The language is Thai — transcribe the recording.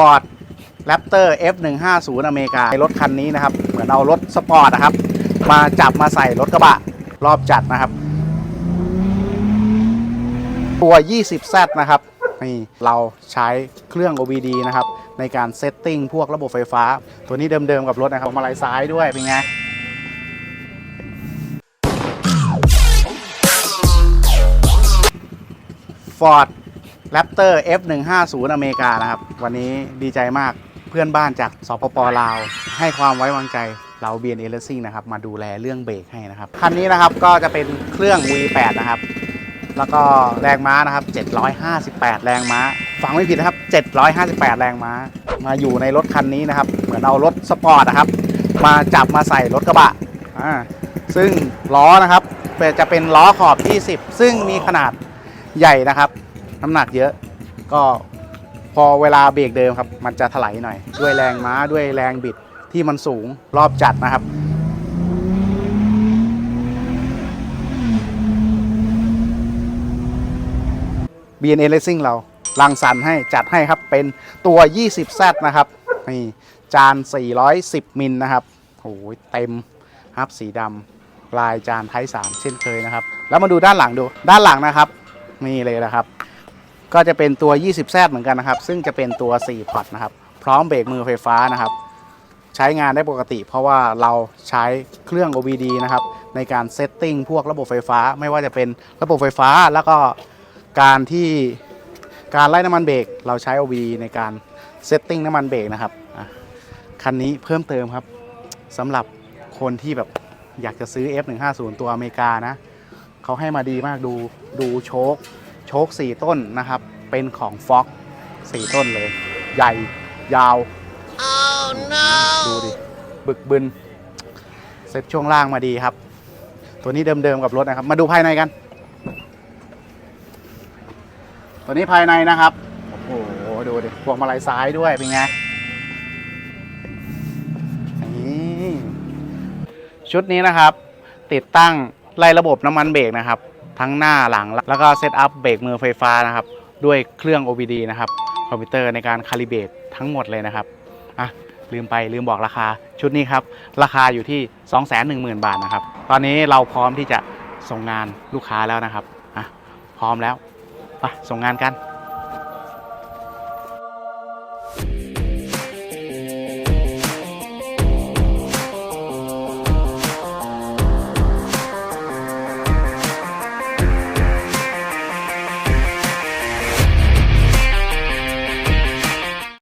Ford Raptor F150 อเมริกาในรถคันนี้นะครับ เหมือนเอารถสปอร์ตนะครับ มาจับมาใส่รถกระบะ รอบจัดนะครับ ตัว 20Z นะครับนี่เราใช้เครื่อง OBD นะครับ ในการเซตติ้งพวกระบบไฟฟ้า ตัวนี้เดิมๆกับรถนะครับมาลายซ้ายด้วยเป็นไงฟอร์ด Ford Raptor F150 อเมริกานะครับ วันนี้ดีใจมากเพื่อนบ้านจากสปปลาว ให้ความไว้วางใจเรา BNA Racing นะครับ มาดูแลเรื่องเบรกให้นะครับ คันนี้นะครับก็จะเป็นเครื่อง V8 นะครับ แล้วก็แรงม้านะครับ 758 แรงม้า ฟังไม่ผิดนะครับ 758 แรงม้า มาอยู่ในรถคันนี้นะครับ เหมือนเอารถสปอร์ตนะครับ มาจับมาใส่รถกระบะอ่าซึ่งล้อนะครับจะเป็นล้อขอบ 20 ซึ่งมีขนาดใหญ่นะครับ น้ำหนักเยอะ ก็พอเวลาเบรกเดิมครับ มันจะถลายหน่อย ด้วยแรงม้าด้วยแรงบิดที่มันสูงรอบจัดนะครับ BNA Racing เรารังสรรให้จัดให้ครับเป็นตัว 20Z นะครับนี่จาน 410 มิลนะครับโอ้ยเต็มครับสีดำลายจานไทย3เช่นเคยนะครับ แล้วมาดูด้านหลังดูด้านหลังนะครับ นี่เลยนะครับ ก็จะเป็นตัว 20Z เหมือนกันนะครับ ซึ่งจะเป็นตัว 4 พอร์ตนะครับ พร้อมเบรกมือไฟฟ้านะครับ ใช้งานได้ปกติ เพราะว่าเราใช้เครื่อง OBD นะครับ ในการเซตติ้งพวกระบบไฟฟ้า ไม่ว่าจะเป็นระบบไฟฟ้า แล้วก็การที่การไล่น้ำมันเบรกเราใช้ OBD ในการเซตติ้งน้ำมันเบรกนะครับคันนี้เพิ่มเติมครับสำหรับคนที่แบบอยากจะซื้อ F150 ตัวอเมริกานะเขาให้มาดีมากดูดูโชค โชค 4 ต้นนะครับ เป็นของ Fox 4 ต้นเลย ใหญ่ ยาวดูดิ บึกบึน เซ็ตช่วงล่างมาดีครับ ตัวนี้เดิมๆกับรถนะครับ มาดูภายในกัน ตัวนี้ภายในนะครับ โอ้โห ดูดิพวงมาลัยซ้ายด้วย เป็นไงนี่ชุดนี้นะครับ ติดตั้งไล่ระบบน้ำมันเบรกนะครับ ทั้งหน้าหลัง แล้วก็เซตอัพเบรกมือไฟฟ้านะครับ ด้วยเครื่อง OBD นะครับ คอมพิวเตอร์ในการคาลิเบรตทั้งหมดเลยนะครับอะลืมไปลืมบอกราคาชุดนี้ครับ ราคาอยู่ที่ 210,000 บาทนะครับ ตอนนี้เราพร้อมที่จะส่งงานลูกค้าแล้วนะครับอะพร้อมแล้วไปส่งงานกัน